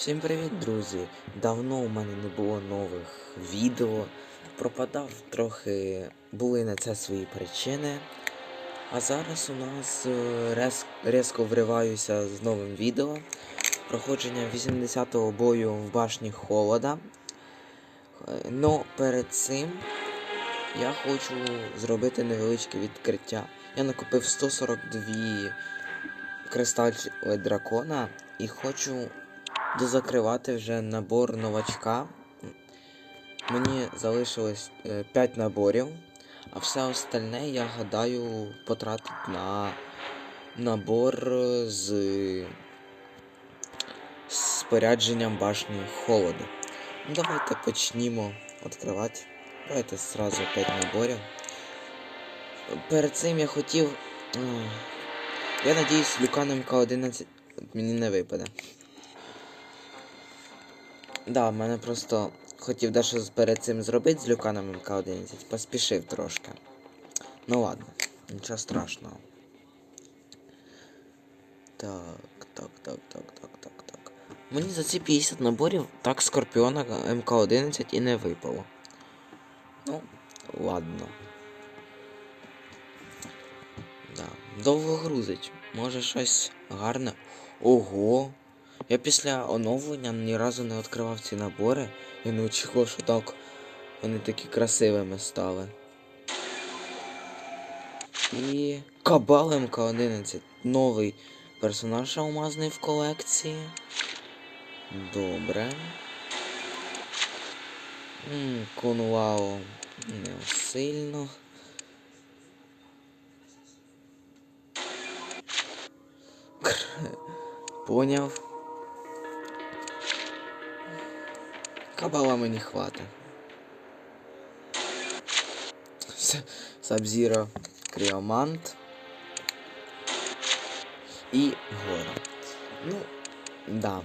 Всім привіт, друзі! Давно у мене не було нових відео. Пропадав трохи, були на це свої причини. А зараз у нас е, рез, різко вриваюся з новим відео. Проходження 80-го бою в башні Холода. Е, Но перед цим я хочу зробити невеличке відкриття. Я накупив 142 кристаль дракона і хочу дозакривати вже набор новачка. Мені залишилось 5 наборів, а все остальне, я гадаю, потратить на набор е, з спорядженням башні холоду. Ну, давайте почнімо відкривати. Давайте зразу 5 наборів. Перед цим я хотів. Я надіюсь, Люкан МК-11 мені не випаде. Да, в мене просто хотів дещо перед цим зробити з Люканом МК-11, поспішив трошки. Ну ладно, нічого страшного. Так, так, так, так, так, так, так. Мені за ці 50 наборів так Скорпіона МК-11 і не випало. Ну, ладно. Да. Довго грузить. Може щось гарне. Ого! Я після оновлення ні разу не відкривав ці набори. Я не очікував, що так вони такі красивими стали. І Кабал МК-11. Новий персонаж алмазний в колекції. Добре. Кунлао не сильно. Поняв. Кабала мені хватить. С- Сабзіро Кріомант. І Гора. Ну, да.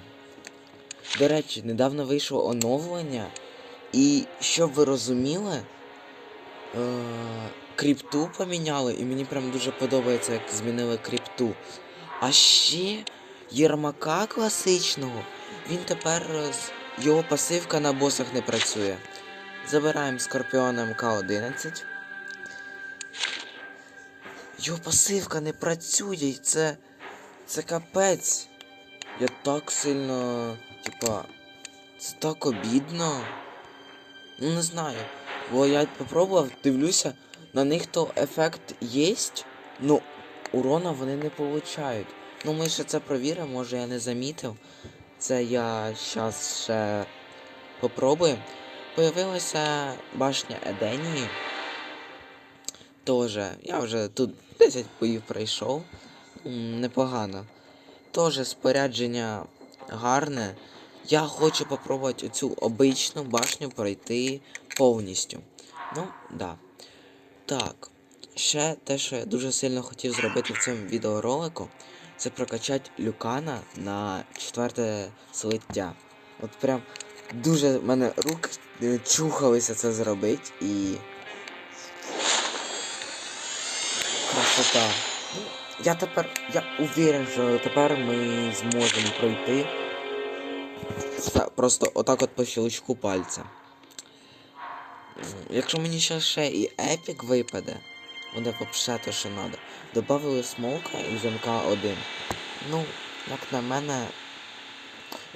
До речі, недавно вийшло оновлення. І щоб ви розуміли, е- кріпту поміняли, і мені прям дуже подобається, як змінили кріпту. А ще Єрмака класичного, він тепер е, з- його пасивка на босах не працює. Забираємо Скорпіона МК-11. Його пасивка не працює, і це. Це капець. Я так сильно. Типа. Це так обідно. Ну не знаю. Бо я попробував, дивлюся, на них то ефект єсть, ну урона вони не получають. Ну ми ще це провіримо, може я не замітив. Це я щас ще попробую. Появилася башня Еденії. Тоже. Я вже тут 10 боїв пройшов. Непогано. Тоже спорядження гарне. Я хочу попробувати цю обичну башню пройти повністю. Ну, да. Так. Ще те, що я дуже сильно хотів зробити в цьому відеоролику, це прокачати люкана на четверте слиття. От прям дуже в мене руки е, чухалися це зробити і. Красота. Я тепер. Я уверен, що тепер ми зможемо пройти. Просто отак от по щелчку пальця. Якщо мені ще ще і епік випаде, буде вообще то, що треба. Добавили смоука із МК-1. Ну, як на мене,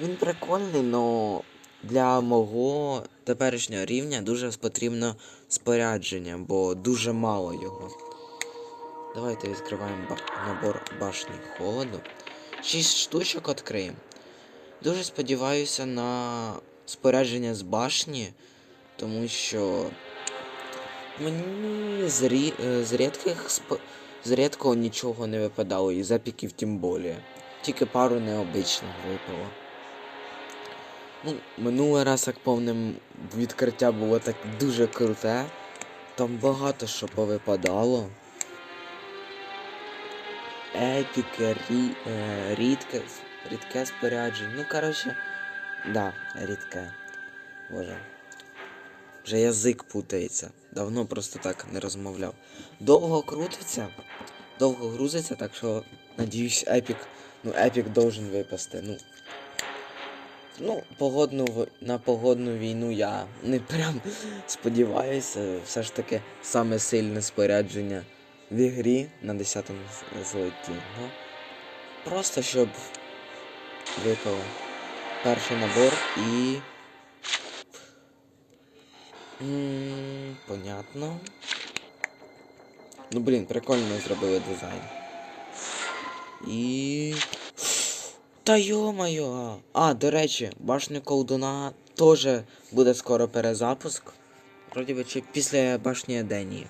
він прикольний, але для мого теперішнього рівня дуже потрібно спорядження, бо дуже мало його. Давайте відкриваємо ба- набор башні холоду. Шість штучок відкриємо. Дуже сподіваюся на спорядження з башні, тому що мені з, рі... е, з рідких сп... з рідкого нічого не випадало, і з епіків тим більше. Тільки пару необичних випало. Ну, минулий раз, як повним відкриття було так дуже круте. Там багато що повипадало. Епіки, рі... е, рідке, рідке спорядження. Ну, коротше, да, рідке. Боже. Вже язик путається. Давно просто так не розмовляв. Довго крутиться, довго грузиться, так що, надіюсь, епік. Ну, епік должен випасти. Ну. Ну, погодну на погодну війну я не прям сподіваюся. Все ж таки саме сильне спорядження в ігрі на 10 злеті. Ну, просто щоб випав перший набор і. Понятно. Ну блін, прикольно зробили дизайн. І. Та йо-моє! А, до речі, башня колдуна теж буде скоро перезапуск. Вроді би чи після башні Еденії.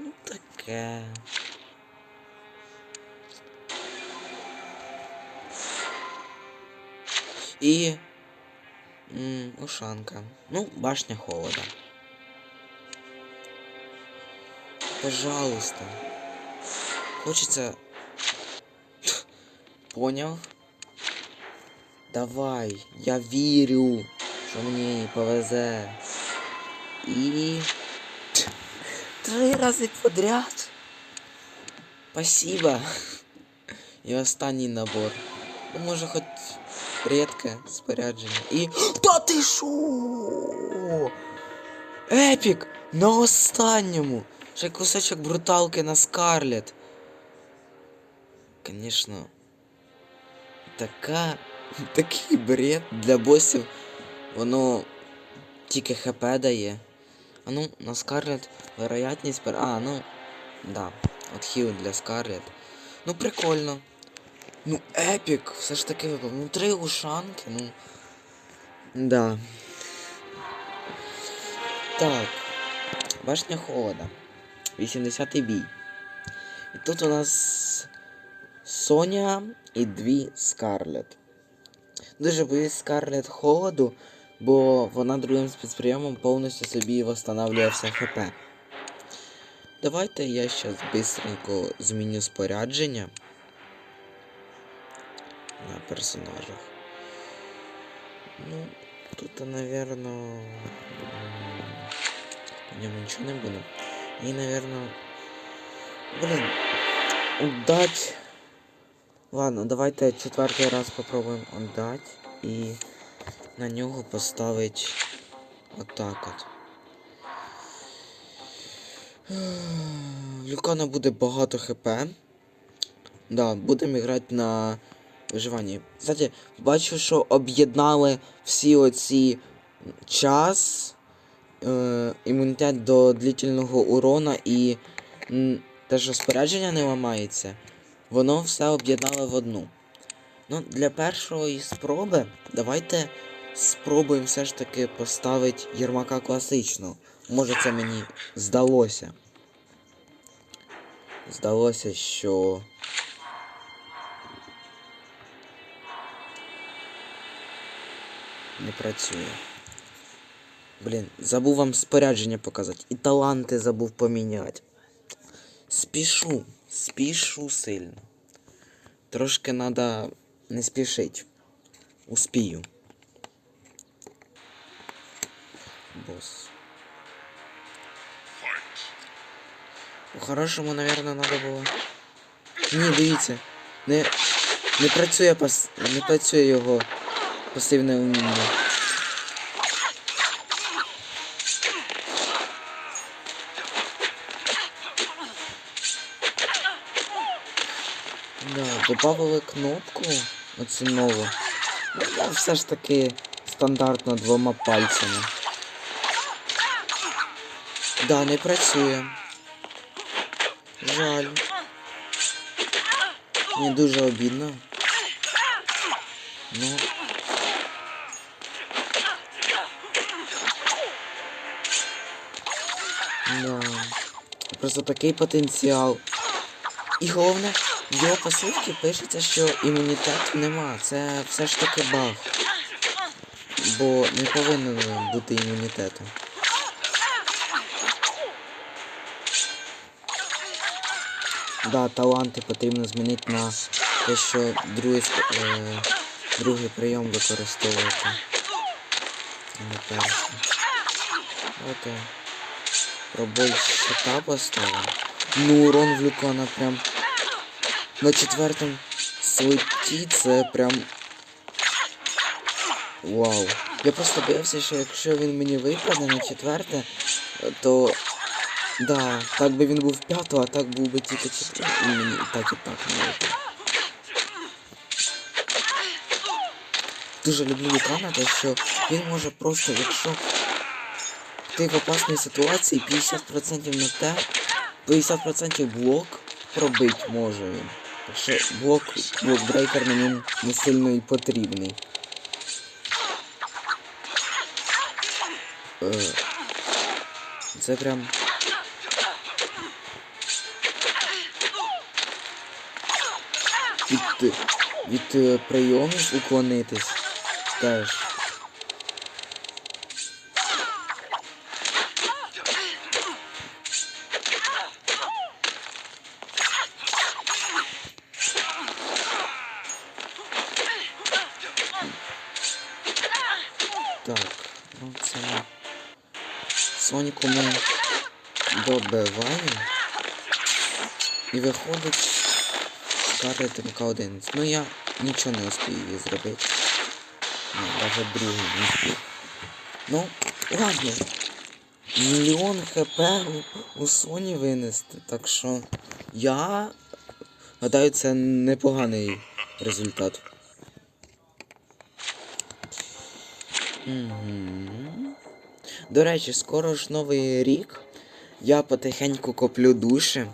Ну таке. І. М, ушанка. Ну, башня холода. Пожалуйста. Хочется Понял? Давай, я вірю, що мені повезе. І. Три рази подряд. Спасибо. І останній набор. Ну, може хоч рідке спорядження. І. Та ти шо? Епік! На останньому! Ще кусочок бруталки на Скарлет. Конечно. Така. Такий бред для босів. Воно тільки ХП дає. А ну, на Скарлет вероятність. А, ну. Да. Отхил для Скарлет. Ну прикольно. Ну, епік, все ж таки випав. Ну, три ушанки, ну. Да. Так. Башня холода. 80-й бій. І тут у нас Соня і дві Скарлет. Дуже боюсь Скарлет холоду, бо вона другим спецприйомом повністю собі восстанавливає все ХП. Давайте я зараз быстренько зміню спорядження на персонажах. Ну, тут, наверное, по ньому нічого не буде. І, наверное, блин, отдать. Ладно, давайте четвертий раз попробуємо отдать і на нього поставить отак от. В Люкана буде багато хп. Да, будемо грати на виживанні. Кстати, бачу, що об'єднали всі оці час, е, імунітет до длительного урона і те, що спорядження не ламається, воно все об'єднало в одну. Ну, для першої спроби давайте спробуємо все ж таки поставити Єрмака класичного. Може це мені здалося. Здалося, що. Не працює. Блін, забув вам спорядження показати. І таланти забув поміняти. Спішу, спішу сильно. Трошки надо не спішить. Успію. Босс. По-хорошому, наверное, надо було. Ні, дивіться. Не, не працює пас. Не працює його пасивне уміння. Да, добавили кнопку оцю нову. Ну, я все ж таки стандартно двома пальцями. Да, не працює. Жаль. Мені дуже обідно. Ну. Да. Просто такий потенціал. І головне, в його пасивці пишеться, що імунітету нема. Це все ж таки баг. Бо не повинно бути імунітету. Да, таланти потрібно змінити на те, що другий, е, другий прийом використовувати. Не перший. Давайте пробой щита поставимо. Ну, урон в Люкана прям на четвертому слоті це прям Вау. Я просто боявся, що якщо він мені випаде на четверте, то. Да, так би він був п'ятого, а так був би тільки четвертий. І мені так і так не випав. Дуже люблю Вікана, те, що він може просто, якщо ти в опасній ситуації 50% на те, 50% блок пробить може він. Так що блок, блокбрейкер ньому не сильно і потрібний. Е, Це прям. Від, від е, прийомів уклонитись теж. І виходить карта МК-11. Ну я нічого не успію її зробити. Ну, навіть другий не успів. Ну, ладно. Мільйон хп у, Соні винести. Так що я гадаю, це непоганий результат. До речі, скоро ж новий рік. Я потихеньку коплю душі.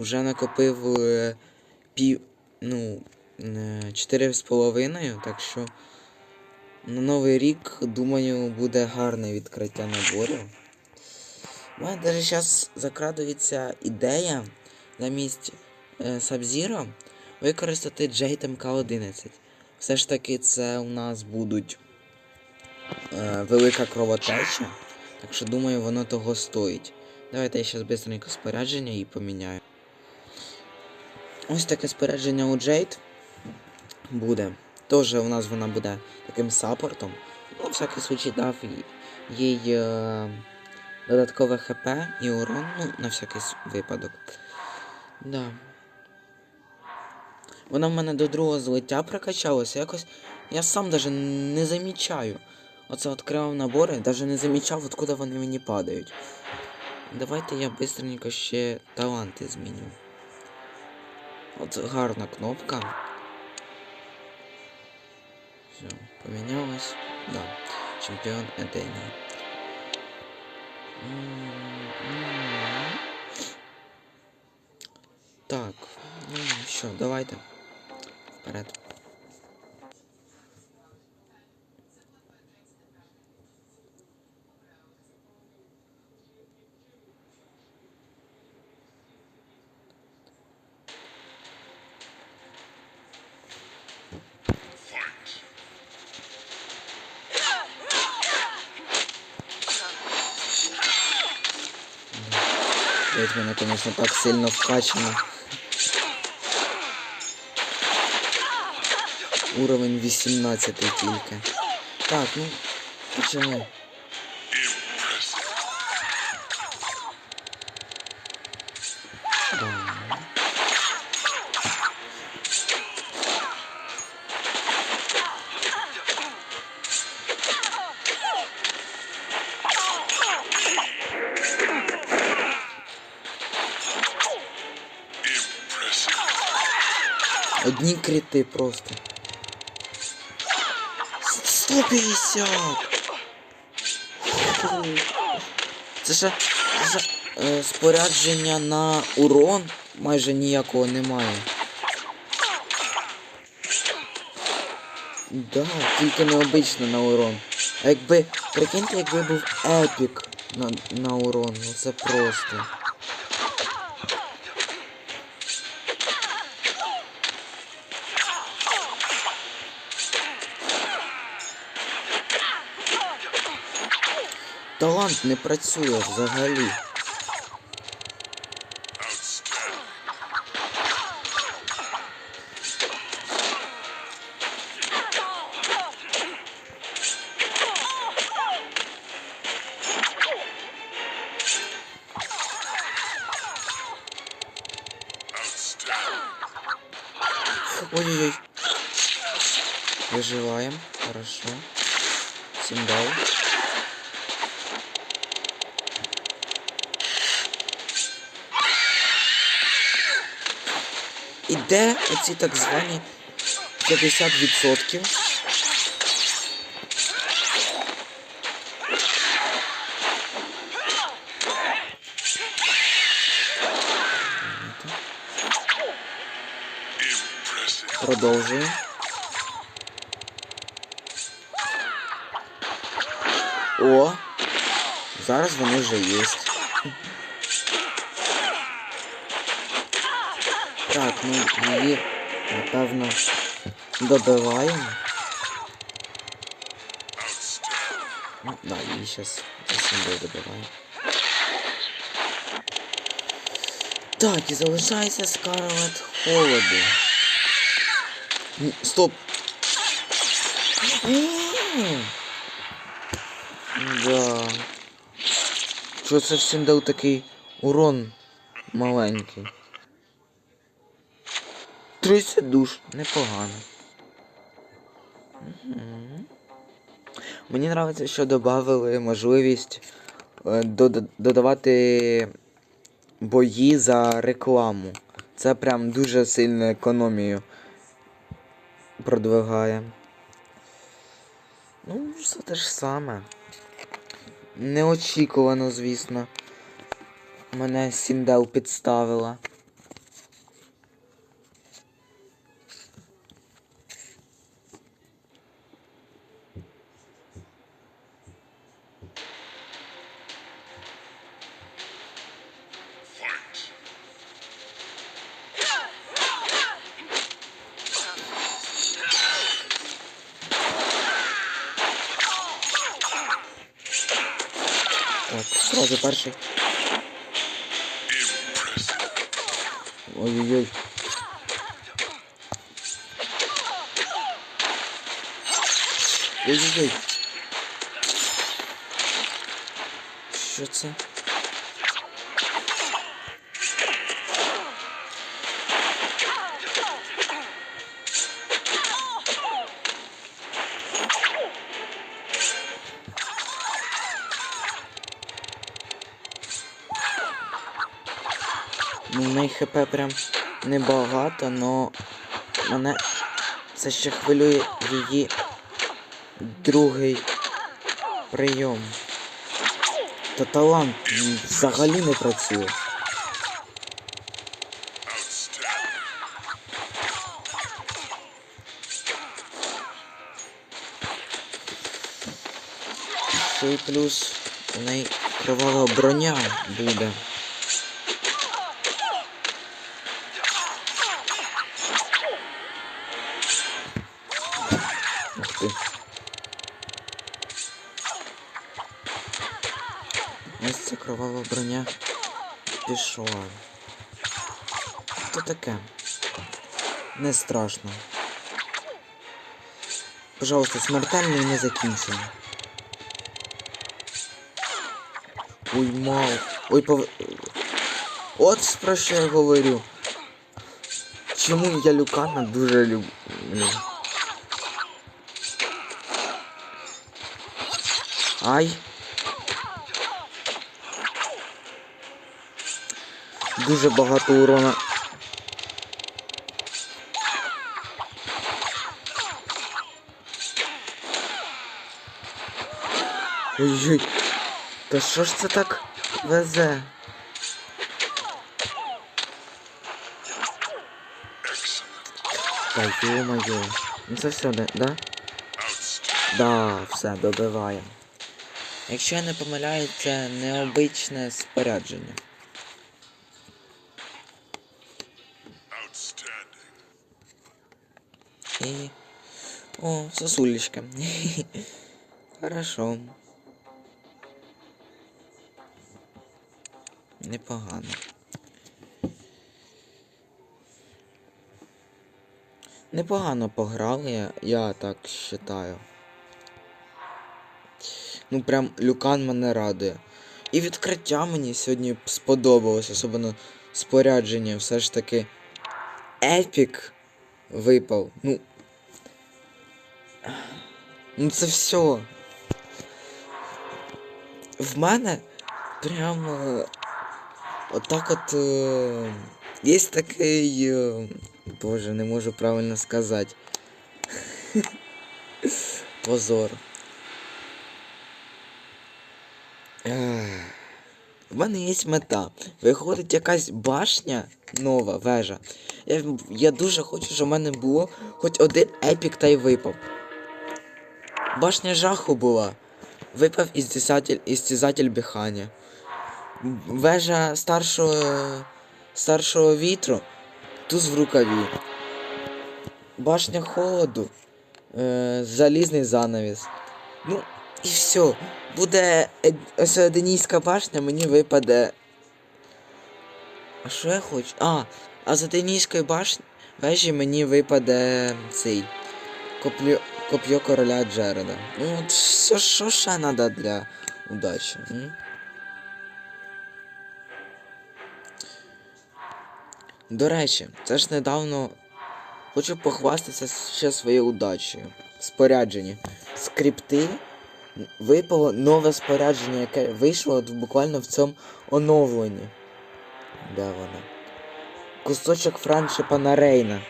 Уже накопив е, пів. Ну. е, Чотири з половиною, так що на новий рік, думаю, буде гарне відкриття наборів. У мене навіть зараз закрадується ідея замість е, Sub-Zero використати Jade MK11. Все ж таки це у нас будуть е, велика кровотеча. Так що думаю, воно того стоїть. Давайте я зараз быстренько спорядження і поміняю. Ось таке спорядження у Jade буде. Теж у нас вона буде таким саппортом. Ну, всякий случай дав їй е, додаткове ХП і урон, ну, на всякий випадок. Да. Вона в мене до другого злиття прокачалася. Якось я сам даже не замічаю. Оце відкривав набори, даже не замічав, откуда вони мені падають. Давайте я быстренько ще таланти зміню. От гарна кнопка. Все, помінялось. Да. Чемпіон Еденії. М-м-м. Так, ну що, давайте. Вперед. Блять, мене, конечно, так сильно вкачано. Уровень 18 тільки. Так, ну, почали. Одні крити просто. 150! Це ще, це е, спорядження на урон майже ніякого немає. Да, тільки необично на урон. А якби, прикиньте, якби був епік на, на урон, ну це просто. Талант не працює взагалі. Ой-ой-ой. Виживаємо. Хорошо. Сімбал. де оці так звані 50%? Продовжуємо. О! Зараз вони вже є. Так, ну її, напевно, добиваємо. Ну, да, її зараз сімбол добиваємо. Так, і залишається Скарлет Холоду. Стоп! Да. Чого це Сіндел такий урон маленький? 30 душ, непогано. Мені подобається, що додали можливість е, додавати бої за рекламу. Це прям дуже сильно економію продвигає. Ну, все те ж саме. Неочікувано, звісно. Мене Сіндел підставила. Сразу перший. Ой-ой-ой. Ой-ой-ой. Що це? Ну, в неї хп прям небагато, но мене це ще хвилює її другий прийом. Та талант взагалі не працює. Ще й плюс у неї кривава броня буде. Ух ти. Ось ця кровава броня пішла. Що таке? Не страшно. Пожалуйста, смертельний не закінчено. Ой, мау. Ой, пов... От про що я говорю. Чому я Люкана дуже люблю. Ай. Дуже багато урона. Ой-ой. Та що ж це так везе? Та ё-моё. Ну це все, да? Да, все, добиваємо. Якщо я не помиляюсь, це необичне спорядження. І... О, сосулечка. Хорошо. Непогано. Непогано пограли, я так вважаю. Ну прям Люкан мене радує. І відкриття мені сьогодні сподобалось, особливо спорядження. Все ж таки епік випав. Ну. Ну це все. В мене прям е, отак от. Е, є такий. Е, боже, не можу правильно сказати. Позор. В мене є мета. Виходить якась башня нова вежа. Я, я дуже хочу, щоб в мене було хоч один епік та й випав. Башня жаху була. Випав істязатель, істязатель Біханя. Вежа старшого старшого вітру. Туз в рукаві. Башня холоду. Е, залізний занавіс. Ну, і все. Буде е- башня, мені випаде. А що я хочу? А, а з Одинійської башні вежі мені випаде цей. Коплю... Коп'є короля Джереда. Ну, от що, що ще треба для удачі? М? До речі, це ж недавно хочу похвастатися ще своєю удачею. Спорядження. Скрипти випало нове спорядження, яке вийшло буквально в цьому оновленні. Де воно? Кусочок франшипа Рейна.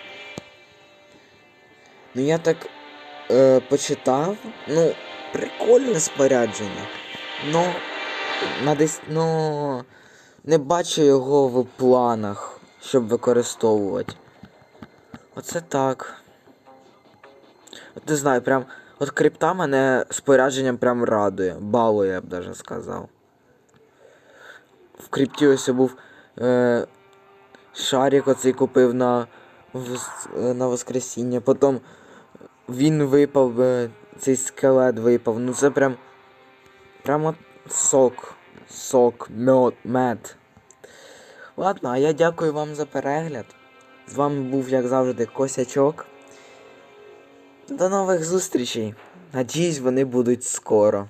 Ну я так е, почитав. Ну, прикольне спорядження. Ну, на десь, ну, не бачу його в планах, щоб використовувати. Оце так. От не знаю, прям. От крипта мене спорядженням прям радує. Балує, я б даже сказав. В крипті ось був е, шарик оцей купив на, на Воскресіння. Потім він випав, е, цей скелет випав. Ну це прям. Прямо сок. Сок, мед, мед. Ладно, а я дякую вам за перегляд. З вами був, як завжди, Косячок. До нових зустрічей. Надіюсь, вони будуть скоро.